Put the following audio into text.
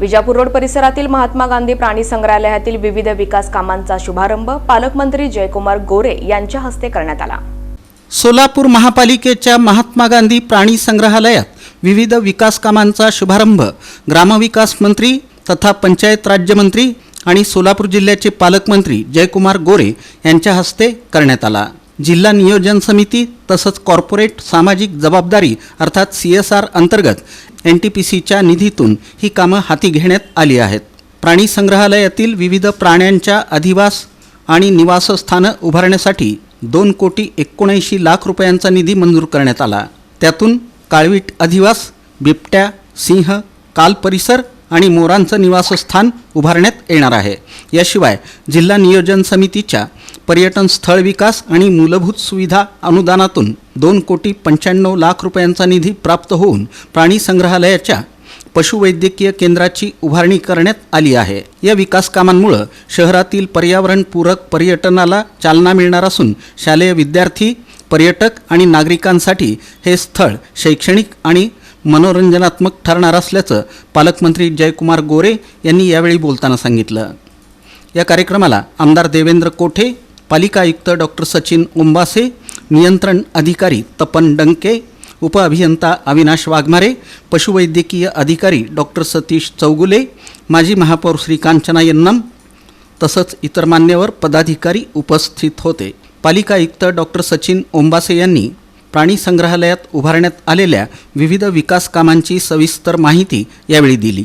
Vijapur road परिसरातील महात्मा गांधी प्राणी संग्रहालयातील विविध विकास कामांचा शुभारंभ पालकमंत्री जयकुमार गोरे यांच्या हस्ते करण्यात आला. सोलापूर महापालिकेच्या महात्मा गांधी प्राणी संग्रहालयात विविध विकास कामांचा शुभारंभ ग्रामविकास मंत्री तथा पंचायत राज्यमंत्री आणि सोलापूर जिल्ह्याचे पालकमंत्री जयकुमार गोरे यांच्या हस्ते करण्यात आला. जिल्हा नियोजन समिती तसंच कॉर्पोरेट सामाजिक जबाबदारी अर्थात सी एस आर अंतर्गत एन टी पी सीच्या निधीतून ही कामं हाती घेण्यात आली आहेत. प्राणी संग्रहालयातील विविध प्राण्यांच्या अधिवास आणि निवासस्थानं उभारण्यासाठी दोन कोटी एकोणऐंशी लाख रुपयांचा निधी मंजूर करण्यात आला. त्यातून काळवीट अधिवास बिबट्या सिंह काल परिसर आणि मोरांचं निवासस्थान उभारण्यात येणार आहे. याशिवाय जिल्हा नियोजन समितीच्या पर्यटन स्थळ विकास आणि मूलभूत सुविधा अनुदानातून दोन कोटी पंच्याण्णव लाख रुपयांचा निधी प्राप्त होऊन प्राणी संग्रहालयाच्या पशुवैद्यकीय केंद्राची उभारणी करण्यात आली आहे. या विकास कामांमुळं शहरातील पर्यावरणपूरक पर्यटनाला चालना मिळणार असून शालेय विद्यार्थी पर्यटक आणि नागरिकांसाठी हे स्थळ शैक्षणिक आणि मनोरंजनात्मक ठरणार असल्याचं पालकमंत्री जयकुमार गोरे यांनी यावेळी बोलताना सांगितलं. या कार्यक्रमाला आमदार देवेंद्र कोठे पालिका आयुक्त डॉक्टर सचिन उंबासे नियंत्रण अधिकारी तपन डंके उपअभियंता अविनाश वाघमारे पशुवैद्यकीय अधिकारी डॉक्टर सतीश चौगुले माजी महापौर श्री कांचना यन्नम तसंच इतर मान्यवर पदाधिकारी उपस्थित होते. पालिका आयुक्त डॉक्टर सचिन ओंबासे यांनी प्राणी संग्रहालयात उभारण्यात आलेल्या विविध विकास कामांची सविस्तर माहिती यावेळी दिली.